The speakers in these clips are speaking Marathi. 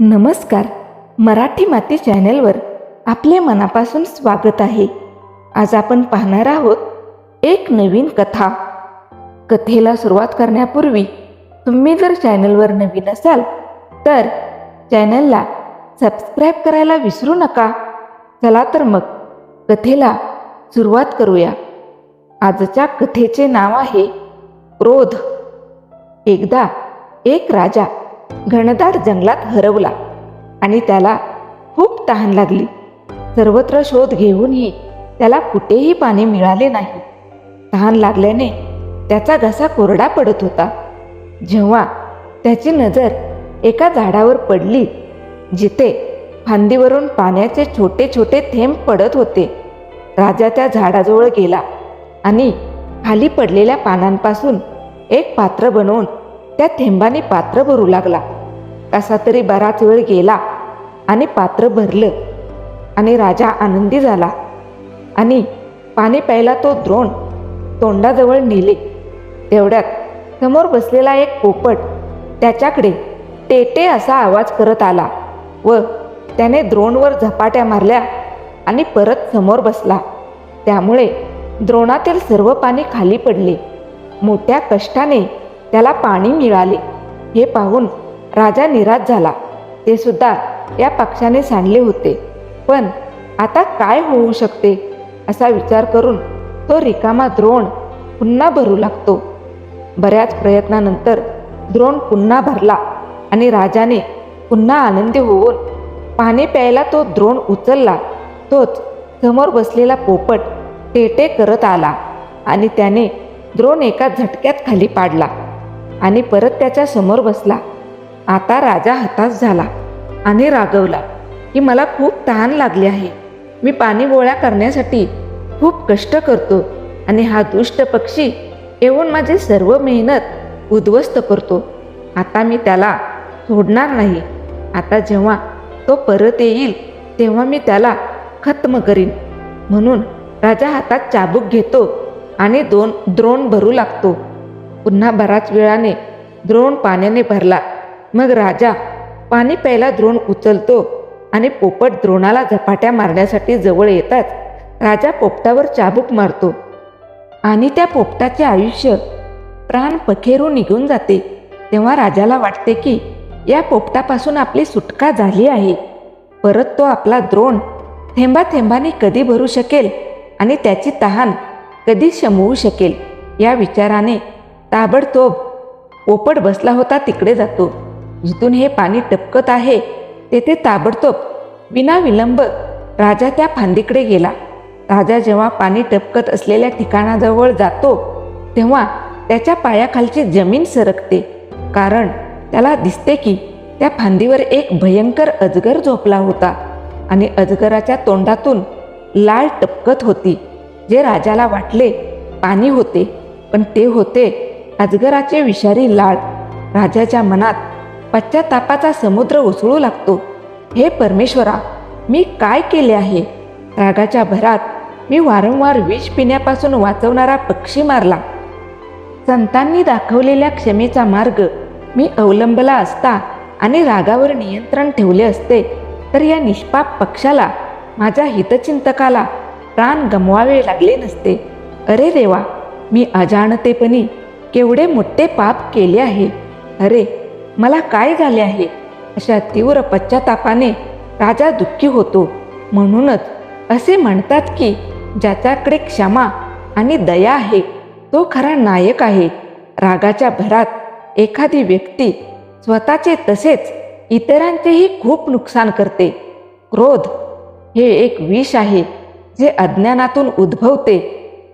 नमस्कार. मराठी माती चॅनेलवर आपले मनापासून स्वागत आहे. आज आपण पाहणार आहोत एक नवीन कथा. कथेला सुरुवात करण्यापूर्वी तुम्ही जर चॅनलवर नवीन असाल तर चॅनलला सबस्क्राईब करायला विसरू नका. चला तर मग कथेला सुरुवात करूया. आजच्या कथेचे नाव आहे क्रोध. एकदा एक राजा घनदाट जंगलात हरवला आणि त्याला खूप तहान लागली. सर्वत्र शोध घेऊनही त्याला कुठेही पाणी मिळाले नाही. तहान लागल्याने त्याचा घसा कोरडा पडत होता. जेव्हा त्याची नजर एका झाडावर पडली जिथे फांदीवरून पाण्याचे छोटे छोटे थेंब पडत होते राजा त्या झाडाजवळ गेला आणि खाली पडलेल्या पानांपासून एक पात्र बनवून त्या थेंबाने पात्र भरू लागला. कसा तरी बराच वेळ गेला आणि पात्र भरलं आणि राजा आनंदी झाला. आणि पाणी प्यायला तो द्रोण तोंडाजवळ नेले. तेवढ्यात समोर बसलेला एक पोपट त्याच्याकडे टेटे असा आवाज करत आला व त्याने द्रोणवर झपाट्या मारल्या आणि परत समोर बसला. त्यामुळे द्रोणातील सर्व पाणी खाली पडले. मोठ्या कष्टाने त्याला पाणी मिळाले. हे पाहून राजा निराश झाला. ते सुद्धा या पक्षाने सांडले होते. पण आता काय होऊ शकते? असा विचार करून तो रिकामा द्रोण पुन्हा भरू लागतो. बऱ्याच प्रयत्नानंतर द्रोण पुन्हा भरला आणि राजाने पुन्हा आनंदी होऊन पाणी प्यायला तो द्रोण उचलला. तोच समोर बसलेला पोपट टेटे करत आला आणि त्याने द्रोण एका झटक्यात खाली पाडला. आणि परत त्याच्यासमोर बसला. आता राजा हताश झाला आणि रागवला की मला खूप तहान लागली आहे. मी पाणी गोळा करण्यासाठी खूप कष्ट करतो आणि हा दुष्ट पक्षी येऊन माझी सर्व मेहनत उद्ध्वस्त करतो. आता मी त्याला सोडणार नाही. आता जेव्हा तो परत येईल तेव्हा मी त्याला खत्म करीन. म्हणून राजा हातात चाबूक घेतो आणि दोन द्रोण भरू लागतो. पुन्हा बराच वेळाने द्रोण पाण्याने भरला. मग राजा पाणी प्यायला द्रोण उचलतो आणि पोपट द्रोणाला झपाट्या मारण्यासाठी जवळ येताच राजा पोपटावर चाबूक मारतो आणि त्या पोपटाचे आयुष्य प्राण पखेरून निघून जाते. तेव्हा राजाला वाटते की या पोपटापासून आपली सुटका झाली आहे. परत तो आपला द्रोण थेंबा थेंबाने कधी भरू शकेल आणि त्याची तहान कधी शमवू शकेल या विचाराने ताबडतोब पोपट बसला होता तिकडे जातो. जिथून हे पाणी टपकत आहे तेथे ताबडतोब विना विलंब राजा त्या फांदीकडे गेला. राजा जेव्हा पाणी टपकत असलेल्या ठिकाणाजवळ जातो तेव्हा त्याच्या पायाखालची जमीन सरकते. कारण त्याला दिसते की त्या फांदीवर एक भयंकर अजगर झोपला होता आणि अजगराच्या तोंडातून लाल टपकत होती जे राजाला वाटले पाणी होते पण ते होते अजगराचे विषारी लाळ राजाच्या मनात पश्चातापाचा समुद्र उसळू लागतो. हे परमेश्वरा मी काय केले आहे रागाच्या भरात मी वारंवार विष पिण्यापासून वाचवणारा पक्षी मारला. संतांनी दाखवलेल्या क्षमेचा मार्ग मी अवलंबला असता आणि रागावर नियंत्रण ठेवले असते तर या निष्पाप पक्षाला माझ्या हितचिंतकाला प्राण गमवावे लागले नसते. अरे देवा मी अजाणतेपणी केवढे मोठे पाप केले आहे. अरे मला काय झाले आहे? अशा तीव्र पश्चातापाने राजा दुःखी होतो. म्हणूनच असे म्हणतात की ज्याच्याकडे क्षमा आणि दया आहे तो खरा नायक आहे. रागाच्या भरात एखादी व्यक्ती स्वतःचे तसेच इतरांचेही खूप नुकसान करते. क्रोध हे एक विष आहे जे अज्ञानातून उद्भवते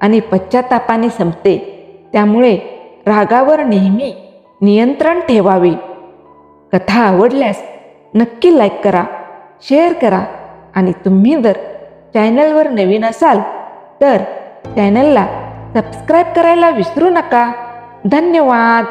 आणि पश्चातापाने संपते. त्यामुळे रागावर नेहमी नियंत्रण ठेवावे. कथा आवडल्यास नक्की लाईक करा शेअर करा आणि तुम्ही जर चॅनलवर नवीन असाल तर चॅनलला सबस्क्राईब करायला विसरू नका. धन्यवाद!